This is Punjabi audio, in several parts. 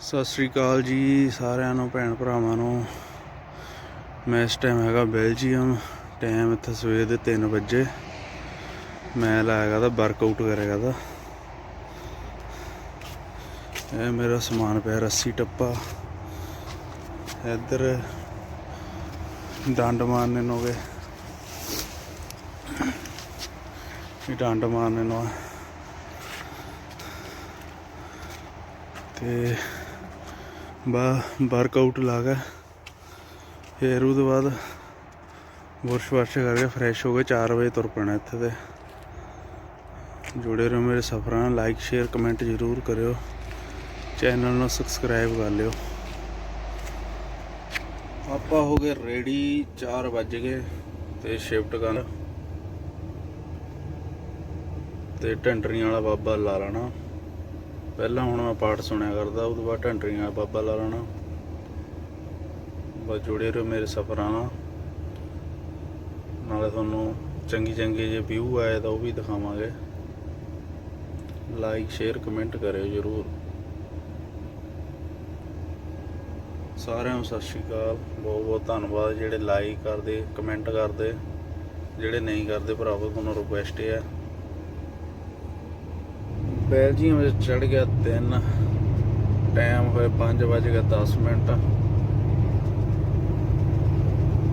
ਸਤਿ ਸ੍ਰੀ ਅਕਾਲ ਜੀ ਸਾਰਿਆਂ ਨੂੰ, ਭੈਣ ਭਰਾਵਾਂ ਨੂੰ। ਮੈਂ ਇਸ ਟਾਈਮ ਹੈਗਾ ਬੈਲਜੀਅਮ। ਟਾਈਮ ਇੱਥੇ ਸਵੇਰ ਦੇ 3 ਵਜੇ। ਮੈਂ ਲਾਇਆਗਾ ਤਾਂ ਵਰਕਆਊਟ ਕਰੇਗਾ ਤਾਂ। ਇਹ ਮੇਰਾ ਸਮਾਨ ਪਿਆ ਰੱਸੀ ਟੱਪਾ। ਇੱਧਰ ਡੰਡ ਮਾਰਨੇ ਨੂੰ ਗਏ। ਇਹ ਡੰਡ ਮਾਰਨੇ ਨੂੰ ਆ। ਤੇ ਬਾ ਵਰਕਆਊਟ ਲਾ ਕੇ। ਫਿਰ ਉਹਦੇ ਬਾਅਦ ਬੁਰਸ਼ ਵਰਸ਼ ਕਰਕੇ ਫਰੈਸ਼ ਹੋ ਕੇ 4 ਵਜੇ ਤੁਰ ਪੈਣਾ ਇੱਥੇ ਤੇ। ਜੁੜੇ ਰਹੋ ਮੇਰੇ ਸਫਰਾਂ ਨਾਲ ਲਾਈਕ ਸ਼ੇਅਰ ਕਮੈਂਟ ਜ਼ਰੂਰ ਕਰਿਓ। ਚੈਨਲ ਨੂੰ ਸਬਸਕ੍ਰਾਈਬ ਕਰ ਲਿਓ। ਆਪਾਂ ਹੋ ਗਏ ਰੈਡੀ 4 ਵੱਜ ਗਏ ਤੇ ਸ਼ਿਫਟ ਕਰਨ ਤੇ ਢੰਡਰੀਆਂ ਵਾਲਾ ਬਾਬਾ ਲਾ ਲੈਣਾ ਪਹਿਲਾਂ ਹੁਣ ਮੈਂ ਪਾਠ ਸੁਣਿਆ ਕਰਦਾ, ਉਹ ਤੋਂ ਬਾਅਦ ਢੰਡਰੀਆਂ ਬਾਬਾ ਲਾ ਲੈਣਾ ਬਸ ਜੁੜੇ ਰਹੋ ਮੇਰੇ ਸਫਰਾਂ ਨਾਲ। ਨਾਲੇ ਤੁਹਾਨੂੰ ਚੰਗੀ ਚੰਗੀ ਜੇ ਵਿਊ ਆਏ ਤਾਂ ਉਹ ਵੀ ਦਿਖਾਵਾਂਗੇ। ਲਾਈਕ ਸ਼ੇਅਰ ਕਮੈਂਟ ਕਰਿਓ ਜਰੂਰ। ਸਾਰਿਆਂ ਨੂੰ ਸਤਿ ਸ਼੍ਰੀ ਅਕਾਲ। ਬਹੁਤ ਬਹੁਤ ਧੰਨਵਾਦ ਜਿਹੜੇ ਲਾਈਕ ਕਰਦੇ ਕਮੈਂਟ ਕਰਦੇ। ਜਿਹੜੇ ਨਹੀਂ ਕਰਦੇ ਭਰਾਵੋ, ਤੁਹਾਨੂੰ ਰਿਕੁਐਸਟ ਹੈ। ਬੈਲਜੀਅਮ ਵਿੱਚ ਚੜ ਗਿਆ 3 ਟਾਈਮ ਹੋਏ 5 ਵਜ ਗਿਆ 10 ਮਿੰਟ।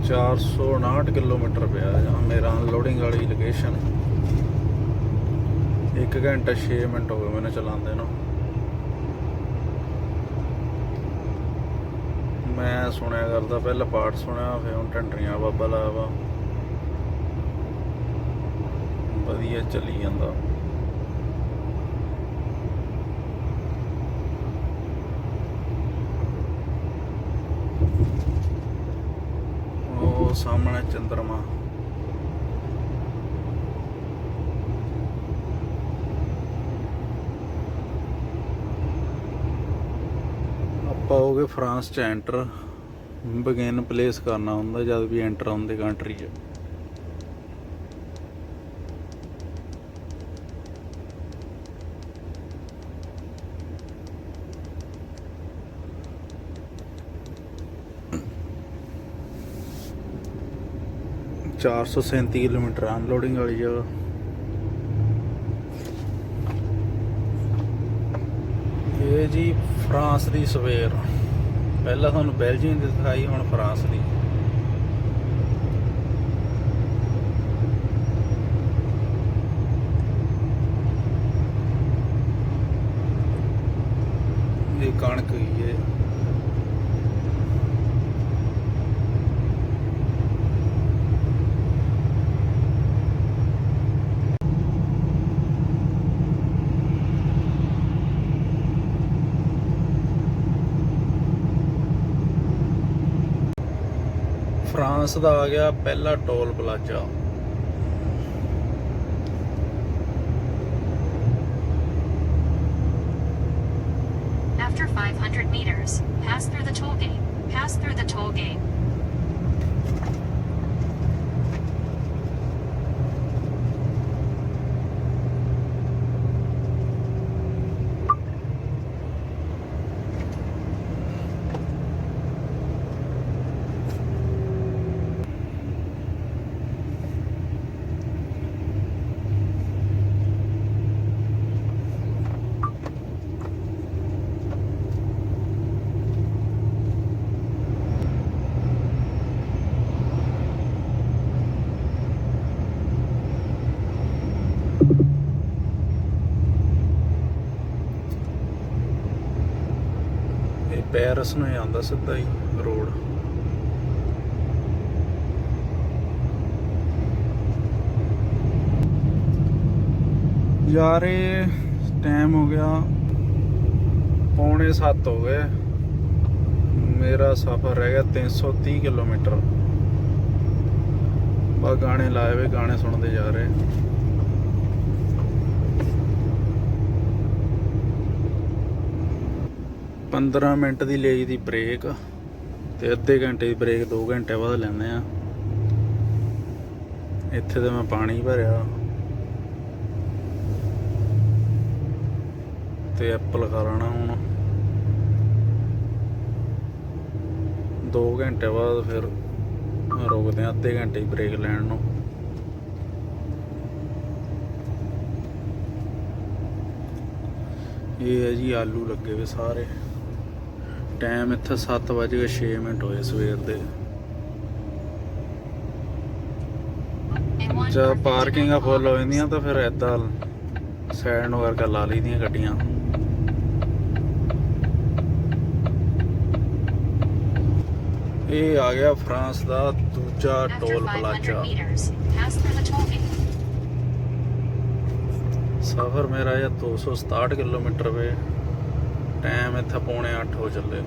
459 ਕਿਲੋਮੀਟਰ ਪਿਆ ਜਾਂ ਮੇਰਾ ਅਨਲੋਡਿੰਗ ਵਾਲੀ ਲੋਕੇਸ਼ਨ 1 ਘੰਟਾ 6 ਮਿੰਟ ਹੋ ਗਏ ਮੈਨੂੰ ਚਲਾਉਂਦੇ ਨੂੰ। ਮੈਂ ਸੁਣਿਆ ਕਰਦਾ, ਪਹਿਲਾਂ ਪਾਠ ਸੁਣਿਆ, ਫਿਰ ਹੁਣ ਢੰਡਰੀਆਂ ਬਾਬਾ ਲਾਇਆ ਵਾ। ਵਧੀਆ ਚੱਲੀ ਜਾਂਦਾ ਉਹ ਸਾਹਮਣੇ ਚੰਦਰਮਾ। ਆਪਾਂ ਹੋ ਗਏ ਫਰਾਂਸ ਚ ਐਂਟਰ ਬਗੇਨ ਪਲੇਸ ਕਰਨਾ ਹੁੰਦਾ ਜਦ ਵੀ ਐਂਟਰ ਆਉਂਦੇ ਕੰਟਰੀ ਚ। ਚਾਰ ਸੌ ਸੈਂਤੀ ਕਿਲੋਮੀਟਰ ਅਨਲੋਡਿੰਗ ਵਾਲੀ ਜਗ੍ਹਾ। ਇਹ ਜੀ ਫਰਾਂਸ ਦੀ ਸਵੇਰ। ਪਹਿਲਾਂ ਤੁਹਾਨੂੰ ਬੈਲਜੀਅਮ ਦੀ ਦਿਖਾਈ, ਹੁਣ ਫਰਾਂਸ ਦੀ ਇਹ ਕਣਕ ਹੀ ਹੈ ਫਰਾਂਸ ਦਾ ਆ ਗਿਆ ਪਹਿਲਾ toll plaza After 500 meters, pass through the toll gate. Pass through the toll gate. ਇਹ ਪੈਰਿਸ ਨੂੰ ਹੀ ਆਉਂਦਾ ਸਿੱਧਾ ਹੀ ਰੋਡ। ਯਾਰ ਟਾਈਮ ਹੋ ਗਿਆ, ਪੌਣੇ 7 ਹੋ ਗਏ। ਮੇਰਾ ਸਫ਼ਰ ਰਹਿ ਗਿਆ 330 ਕਿਲੋਮੀਟਰ। ਬਾ ਗਾਣੇ ਲਾਏ ਵੇ, ਗਾਣੇ ਸੁਣਦੇ ਜਾ ਰਹੇ। ਪੰਦਰਾਂ ਮਿੰਟ ਦੀ ਲਈ ਦੀ ਬ੍ਰੇਕ ਤੇ ਅੱਧੇ ਘੰਟੇ ਦੀ ਬ੍ਰੇਕ 2 ਘੰਟੇ ਬਾਅਦ ਲੈਂਦੇ ਆ ਇੱਥੇ ਤੇ ਮੈਂ ਪਾਣੀ ਭਰਿਆ। ਤੇ ਐਪਲ ਖਾ ਲੈਣਾ ਹੁਣ। 2 ਘੰਟੇ ਬਾਅਦ ਫਿਰ ਰੋਕਦੇ ਆ ਅੱਧੇ ਘੰਟੇ ਦੀ ਬ੍ਰੇਕ ਲੈਣ ਨੂੰ। ਇਹ ਹੈ ਜੀ ਆਲੂ ਲੱਗੇ ਵੇ ਸਾਰੇ। ਟਾਈਮ ਇੱਥੇ 7:06 ਮਿੰਟ ਹੋਏ ਸਵੇਰ ਦੇ A1 ਜਦ for ਪਾਰਕਿੰਗਾਂ 51 ਫੁੱਲ ਹੋ. ਜਾਂਦੀਆਂ ਤਾਂ ਫਿਰ ਐਦਾਂ ਸਾਈਡ ਨੂੰ ਕਰਕੇ ਲਾ ਲਈਦੀਆਂ ਗੱਡੀਆਂ ਇਹ ਆ ਗਿਆ ਫਰਾਂਸ ਦਾ ਦੂਜਾ ਟੋਲ 500 ਪਲਾਜ਼ਾ. ਸਫ਼ਰ ਮੇਰਾ ਇਹ 267 ਕਿਲੋਮੀਟਰ ਵੇ ਟਾਈਮ ਇੱਥੇ ਪੌਣੇ 8 ਹੋ ਚੱਲੇ।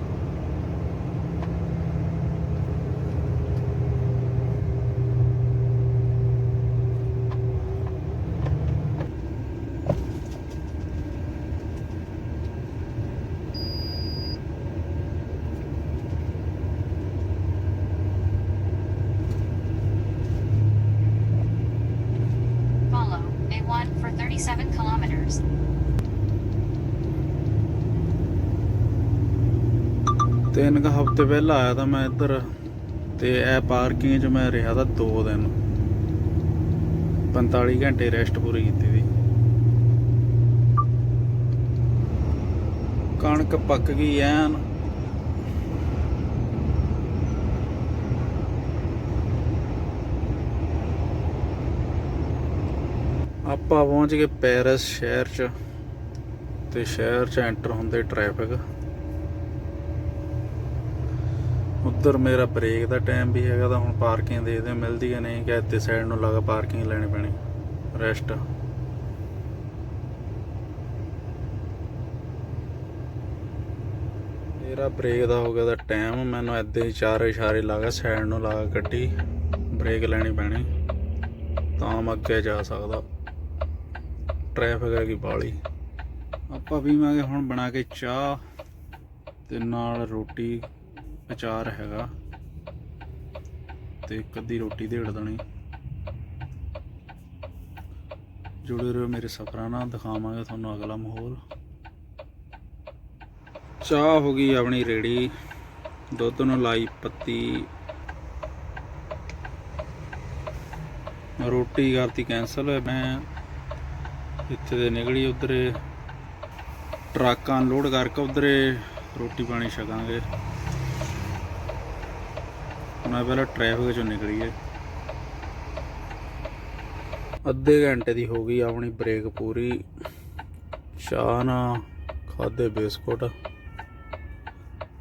ਤਿੰਨ ਕੁ ਹਫ਼ਤੇ ਪਹਿਲਾਂ ਆਇਆ ਤਾਂ ਮੈਂ ਇੱਧਰ ਤੇ ਇਹ ਪਾਰਕਿੰਗ 'ਚ ਮੈਂ ਰਿਹਾ ਤਾਂ 2 ਦਿਨ। 45 ਘੰਟੇ ਰੈਸਟ ਪੂਰੀ ਕੀਤੀ ਦੀ। ਕਣਕ ਪੱਕ ਗਈ ਐਨ। ਆਪਾਂ ਪਹੁੰਚ ਗਏ ਪੈਰਿਸ ਸ਼ਹਿਰ 'ਚ ਤੇ ਸ਼ਹਿਰ 'ਚ ਐਂਟਰ ਹੁੰਦੇ ਟ੍ਰੈਫਿਕ ਉੱਧਰ ਮੇਰਾ ਬ੍ਰੇਕ ਦਾ ਟਾਈਮ ਵੀ ਹੈਗਾ ਤਾਂ ਹੁਣ ਪਾਰਕਿੰਗ ਦੇਖਦੇ ਮਿਲਦੀ ਹੈ ਨਹੀਂ ਕਿ ਇੱਥੇ ਸਾਈਡ ਨੂੰ ਲਗਾ ਪਾਰਕਿੰਗ ਲੈਣੀ ਪੈਣੀ। ਰੈਸਟ ਮੇਰਾ ਬ੍ਰੇਕ ਦਾ ਹੋ ਗਿਆ ਦਾ ਟਾਈਮ ਮੈਨੂੰ ਏਦਾਂ ਹੀ ਚਾਰ ਇਸ਼ਾਰੇ ਲਾ ਕੇ ਸਾਈਡ ਨੂੰ ਲਾ ਕੇ ਗੱਡੀ ਬ੍ਰੇਕ ਲੈਣੀ ਪੈਣੀ। ਤਾਂ ਮੈਂ ਅੱਗੇ ਜਾ ਸਕਦਾ। ਟ੍ਰੈਫਿਕ ਹੈਗੀ ਬਾਲੀ। ਆਪਾਂ ਪੀਵਾਂਗੇ ਹੁਣ ਬਣਾ ਕੇ ਚਾਹ ਤੇ ਨਾਲ ਰੋਟੀ। ਅਚਾਰ ਹੈਗਾ। ਤੇ ਇੱਕ ਅੱਧੀ ਰੋਟੀ ਦੇੜ ਦੇਣੀ। ਜੁੜੇ ਰਹੋ ਮੇਰੇ ਸਫਰਾਂ ਨਾਲ, ਦਿਖਾਵਾਂਗੇ ਤੁਹਾਨੂੰ ਅਗਲਾ ਮਾਹੌਲ। ਚਾਹ ਹੋ ਗਈ ਆਪਣੀ ਰੇੜੀ। ਦੁੱਧ ਨੂੰ ਲਾਈ ਪੱਤੀ। ਰੋਟੀ ਕਰਤੀ ਕੈਨਸਲ ਮੈਂ ਇੱਥੇ ਦੇ ਨਿਕਲੀ ਉਧਰੇ। ਟਰੱਕ ਅਨਲੋਡ ਕਰਕੇ ਉਧਰੇ ਰੋਟੀ ਪਾਣੀ ਛਕਾਂਗੇ। ਮੈਂ ਪਹਿਲਾਂ ਟ੍ਰੈਫਿਕ ਚੋਂ ਨਿਕਲੀਏ ਅੱਧੇ ਘੰਟੇ ਦੀ ਹੋ ਗਈ ਆਪਣੀ ਬ੍ਰੇਕ ਪੂਰੀ। ਚਾਹ ਨਾ, ਖਾਦੇ ਬਿਸਕੁਟ।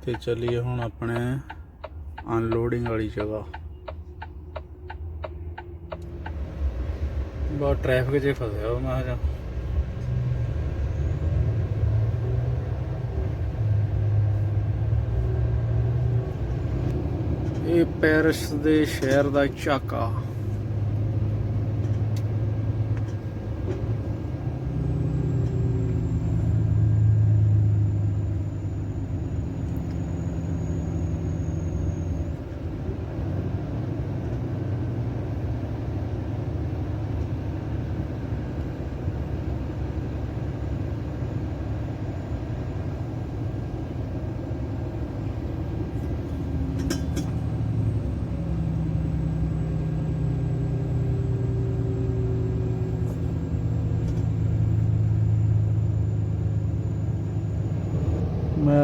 ਤੇ ਚੱਲੀਏ ਹੁਣ ਆਪਣੇ ਅਨਲੋਡਿੰਗ ਵਾਲੀ ਜਗ੍ਹਾ। ਬਹੁਤ ਟ੍ਰੈਫਿਕ 'ਚ ਫਸਿਆ ਵਾ ਮੈਂ ਕਿਹਾ। ਇਹ ਪੈਰਿਸ ਦੇ ਸ਼ਹਿਰ ਦਾ ਝਾਕਾ।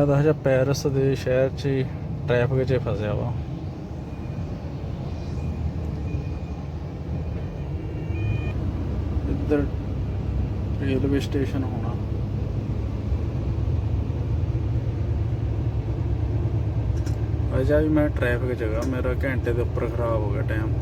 ਮੈਂ ਤਾਂ ਹਜੇ ਪੈਰਿਸ ਦੇ ਸ਼ਹਿਰ 'ਚ ਹੀ ਟ੍ਰੈਫਿਕ 'ਚ ਫਸਿਆ ਵਾ। ਇੱਧਰ ਰੇਲਵੇ ਸਟੇਸ਼ਨ ਹੋਣਾ। ਅਜਾ ਵੀ ਮੈਂ ਟ੍ਰੈਫਿਕ ਜਗ੍ਹਾ ਮੇਰਾ ਘੰਟੇ ਦੇ ਉੱਪਰ ਖਰਾਬ ਹੋ ਗਿਆ ਟਾਈਮ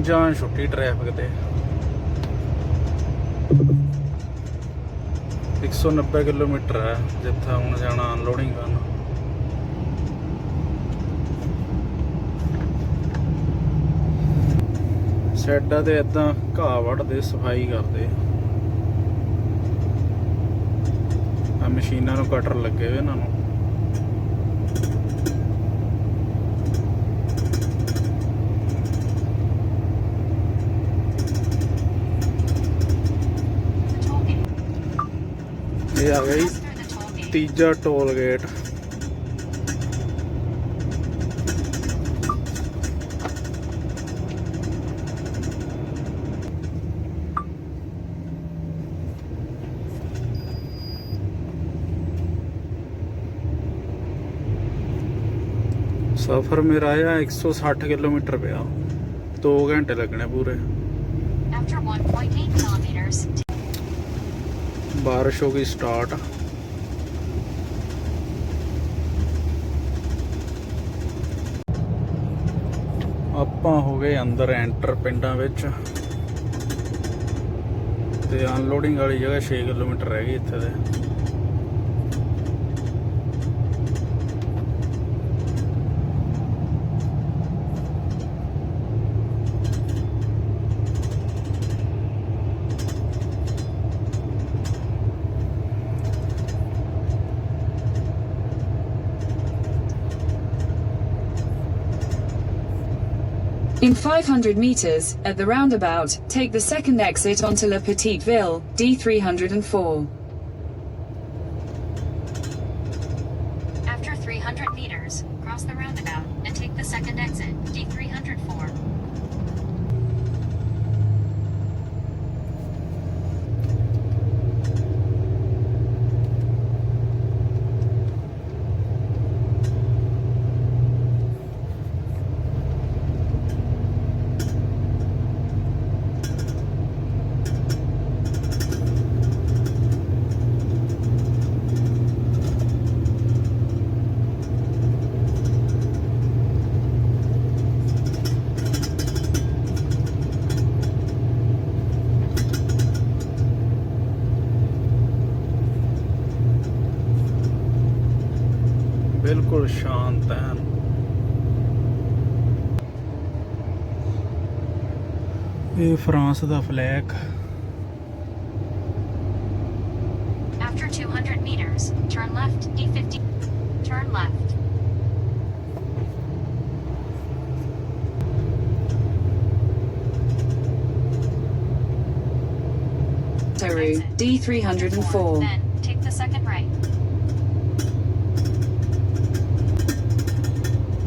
ਹੁਣ ਜਾਣ ਛੁੱਟੀ ਟ੍ਰੈਫਿਕ ਤੇ। 190 ਕਿਲੋਮੀਟਰ ਹੈ, ਜਿੱਥੇ ਹੁਣ ਜਾਣਾ ਅਨਲੋਡਿੰਗ ਕਰਨ। ਸੈਡਾਂ ਤੇ ਇਦਾਂ ਘਾਹ ਵੜਦੇ ਸਫ਼ਾਈ ਕਰਦੇ। ਆ ਮਸ਼ੀਨਾਂ ਨੂੰ ਕਟਰ ਲੱਗੇ ਹੋਏ ਇਹਨਾਂ ਨੂੰ। ਆ ਜੀ ਤੀਜਾ ਟੋਲ ਗੇਟ ਸਫ਼ਰ ਮੇਰਾ ਆਇਆ 160 ਕਿਲੋਮੀਟਰ ਪਿਆ। 2 ਘੰਟੇ ਲੱਗਣੇ ਪੂਰੇ। ਬਾਰਿਸ਼ ਹੋ ਗਈ ਸਟਾਰਟ ਆਪਾਂ ਹੋ ਗਏ ਅੰਦਰ ਐਂਟਰ ਪਿੰਡਾਂ ਵਿੱਚ। ਤੇ ਅਨਲੋਡਿੰਗ ਵਾਲੀ ਜਗ੍ਹਾ 6 ਕਿਲੋਮੀਟਰ ਰਹਿ ਗਈ ਇੱਥੇ ਦੇ। In 500 meters, at the roundabout, take the second exit onto La Petite Ville, D304. France the flag After 200 meters, turn left, D50. Turn left. Teru, D304. Then, take the second right.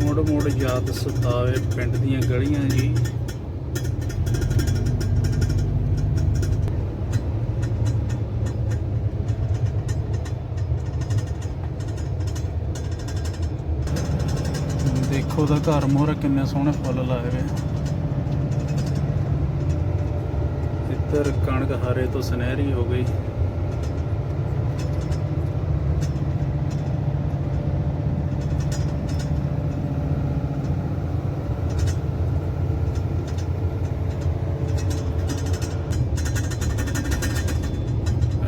ਮੋੜ ਮੋੜ ਯਾਦ ਸਤਾਵੇ ਪਿੰਡ ਦੀਆਂ ਗਲੀਆਂ ਜੀ ਦਾ ਘਰ ਮੋਹਰੇ ਕਿੰਨੇ ਸੋਹਣੇ ਫੁੱਲ ਲਾਏ ਹੋਏ ਇੱਧਰ ਕਣਕ ਹਰੇ ਤੋਂ ਸੁਨਹਿਰੀ ਹੋ ਗਈ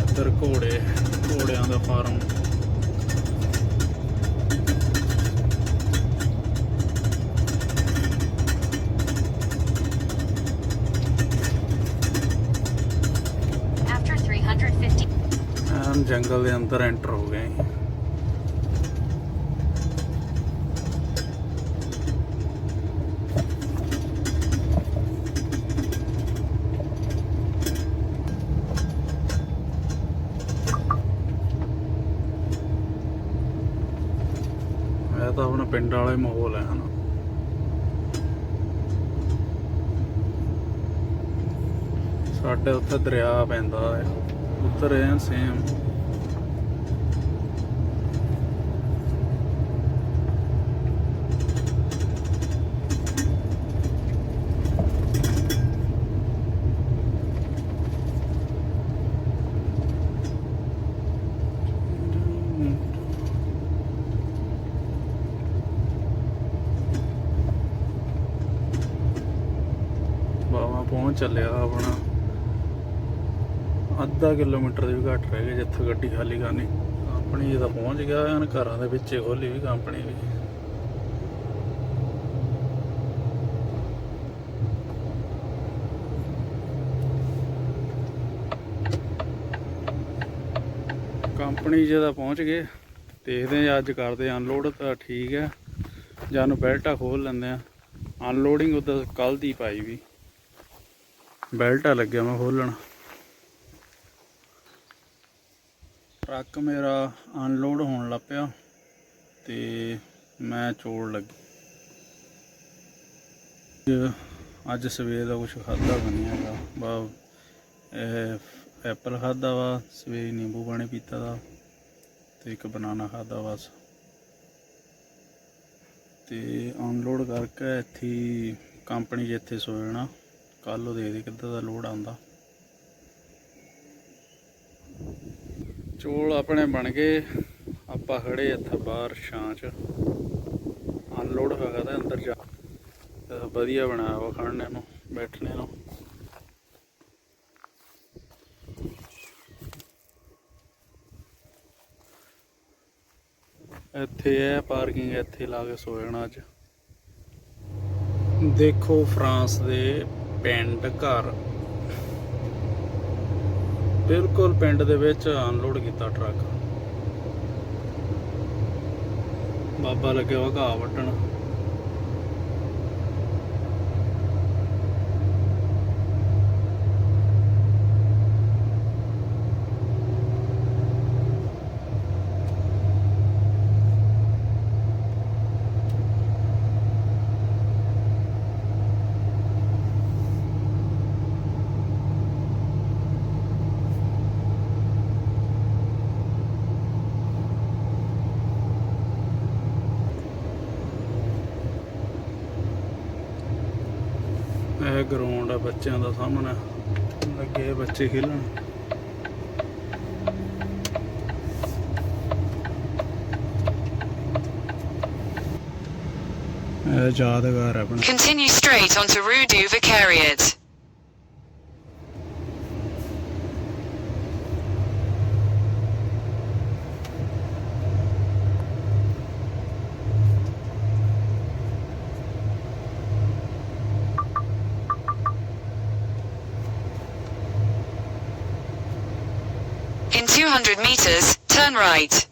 ਇੱਧਰ ਘੋੜੇ ਘੋੜਿਆਂ ਦਾ ਫਾਰਮ After 350, ਐਨ ਜੰਗਲ ਦੇ ਅੰਦਰ ਐਂਟਰ ਹੋ ਗਏ ਇਹ ਤਾਂ ਆਪਣਾ ਪਿੰਡ ਵਾਲਾ ਮਾਹੌਲ ਹੈ ਹਨਾ। ਸਾਡੇ ਉੱਥੇ ਦਰਿਆ ਪੈਂਦਾ ਹੈ। ਉੱਧਰ ਐਨ ਸੇਮ ਪਹੁੰਚ ਚੱਲਿਆ ਆਪਣਾ। ਅੱਧਾ ਕਿਲੋਮੀਟਰ ਦੇ ਵੀ ਘੱਟ ਰਹਿ ਗਏ ਜਿੱਥੇ ਗੱਡੀ ਖਾਲੀ ਕਰਨੀ। ਕੰਪਨੀ ਜਿਹਦਾ ਪਹੁੰਚ ਗਿਆ ਹਨ ਘਰਾਂ ਦੇ ਵਿੱਚ, ਖੋਲੀ ਵੀ ਕੰਪਨੀ ਵੀ। ਕੰਪਨੀ ਜਿਹਦਾ ਪਹੁੰਚ ਗਏ। ਦੇਖਦੇ ਆ ਅੱਜ ਕਰਦੇ ਅਨਲੋਡ ਤਾਂ ਠੀਕ ਹੈ। ਜਾਂ ਨੂੰ ਬੈਲਟਾ ਖੋਲ ਲੈਂਦੇ ਆ ਅਨਲੋਡਿੰਗ ਉਦੋਂ ਕੱਲ ਦੀ ਪਾਈ ਵੀ। ਬੈਲਟਾ ਲੱਗਿਆ ਮੈਂ ਖੋਲਣ। ਟਰੱਕ ਮੇਰਾ ਅਨਲੋਡ ਹੋਣ ਲੱਗ ਪਿਆ ਤੇ ਮੈਂ ਚੋੜ ਲੱਗੀ। ਅੱਜ- ਸਵੇਰ ਦਾ ਕੁਝ ਖਾਦਾ ਬਣਿਆ ਹੈਗਾ। ਬਾ ਐਪਲ ਖਾਦਾ ਵਾ, ਸਵੇਰੇ ਨਿੰਬੂ ਪਾਣੀ ਪੀਤਾ ਦਾ ਤੇ ਇੱਕ ਬਨਾਨਾ ਖਾਦਾ ਬਸ। ਤੇ ਅਨਲੋਡ ਕਰਕੇ ਇੱਥੇ ਕੰਪਨੀ 'ਚ ਇੱਥੇ ਸੋ ਕੱਲ ਉਹ ਦੇ ਕਿੱਦਾਂ ਦਾ ਲੋਡ ਆਉਂਦਾ ਚੋਲ ਆਪਣੇ ਬਣ ਗਏ। ਆਪਾਂ ਖੜੇ ਇੱਥੇ ਬਾਹਰ ਛਾਂ 'ਚ। ਅਨਲੋਡ ਹੋਗਾ ਤਾਂ ਅੰਦਰ ਜਾ। ਵਧੀਆ ਬਣਾਇਆ ਵਾ ਖੜਨੇ ਨੂੰ, ਬੈਠਣੇ ਨੂੰ। ਇੱਥੇ ਹੈ ਪਾਰਕਿੰਗ ਇੱਥੇ ਲਾ ਕੇ ਸੋ ਜਾਣਾ ਅੱਜ। ਦੇਖੋ ਫਰਾਂਸ ਦੇ ਪਿੰਡ ਘਰ। ਬਿਲਕੁਲ ਪਿੰਡ ਦੇ ਵਿੱਚ ਅਨਲੋਡ ਕੀਤਾ ਟਰੱਕ। ਬਾਬਾ ਲੱਗਿਆ ਵਾ ਘਾਹ ਵੱਢਣ। ਗਰਾਊਂਡ ਆ ਬੱਚਿਆਂ ਦਾ ਸਾਹਮਣਾ। ਲੱਗੇ ਬੱਚੇ ਖੇਲਣ। ਇਹ ਯਾਦਗਾਰ ਆਪਣਾ। Continue straight on to rue du Vicariat 100 meters, turn right.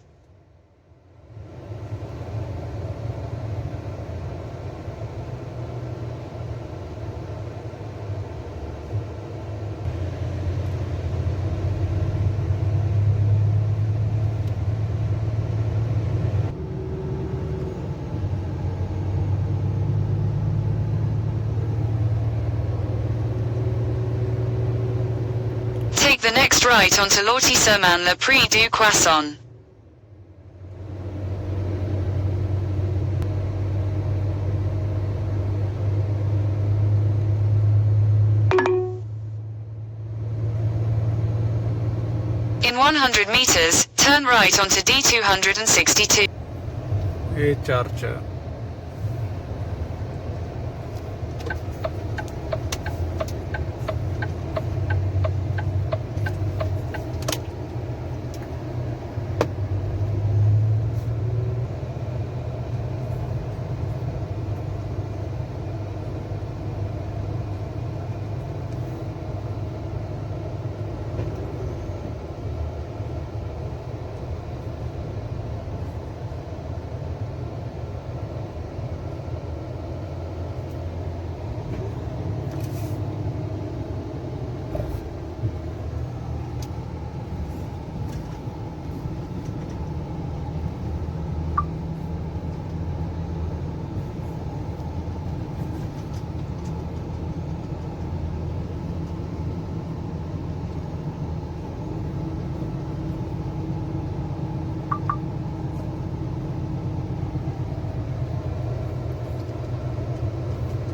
just right onto l'ortissement le prix du croissant. In 100 meters, turn right onto D262. A Charger.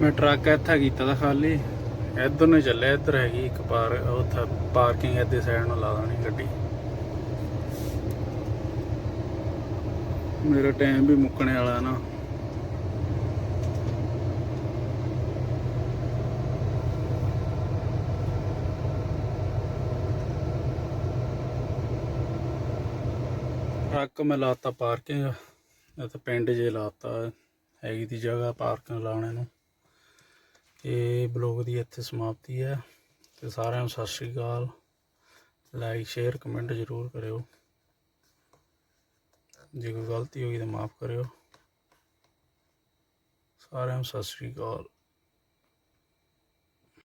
ਆ। ਮੈਂ ਟਰੱਕ ਇੱਥੇ ਕੀਤਾ ਤਾਂ ਖਾਲੀ। ਇੱਧਰ ਨੂੰ ਚੱਲਿਆ, ਇੱਧਰ ਹੈਗੀ ਇੱਕ ਪਾਰ, ਉੱਥੇ ਪਾਰਕਿੰਗ ਇੱਦੇ ਸਾਈਡ ਨੂੰ ਲਾ ਦੇਣੀ ਗੱਡੀ। ਮੇਰਾ ਟਾਈਮ ਵੀ ਮੁੱਕਣੇ ਵਾਲਾ ਨਾ। ਟਰੱਕ ਮੈਂ ਲਾਤਾ ਪਾਰਕਿੰਗ, ਇੱਥੇ ਪਿੰਡ ਜੇ ਲਾਤਾ, ਹੈਗੀ ਦੀ ਜਗ੍ਹਾ ਪਾਰਕਿੰਗ ਲਾਉਣੇ ਨੂੰ। ਇਹ ਬਲੌਗ ਦੀ ਇੱਥੇ ਸਮਾਪਤੀ ਹੈ। ਤੇ ਸਾਰਿਆਂ ਨੂੰ ਸਤਿ ਸ਼੍ਰੀ ਅਕਾਲ। ਲਾਈਕ, ਸ਼ੇਅਰ, ਕਮੈਂਟ ਜ਼ਰੂਰ ਕਰਿਓ। ਜੇ ਕੋਈ ਗਲਤੀ ਹੋਈ ਤਾਂ ਮਾਫ ਕਰਿਓ। ਸਾਰਿਆਂ ਨੂੰ ਸਤਿ ਸ਼੍ਰੀ ਅਕਾਲ।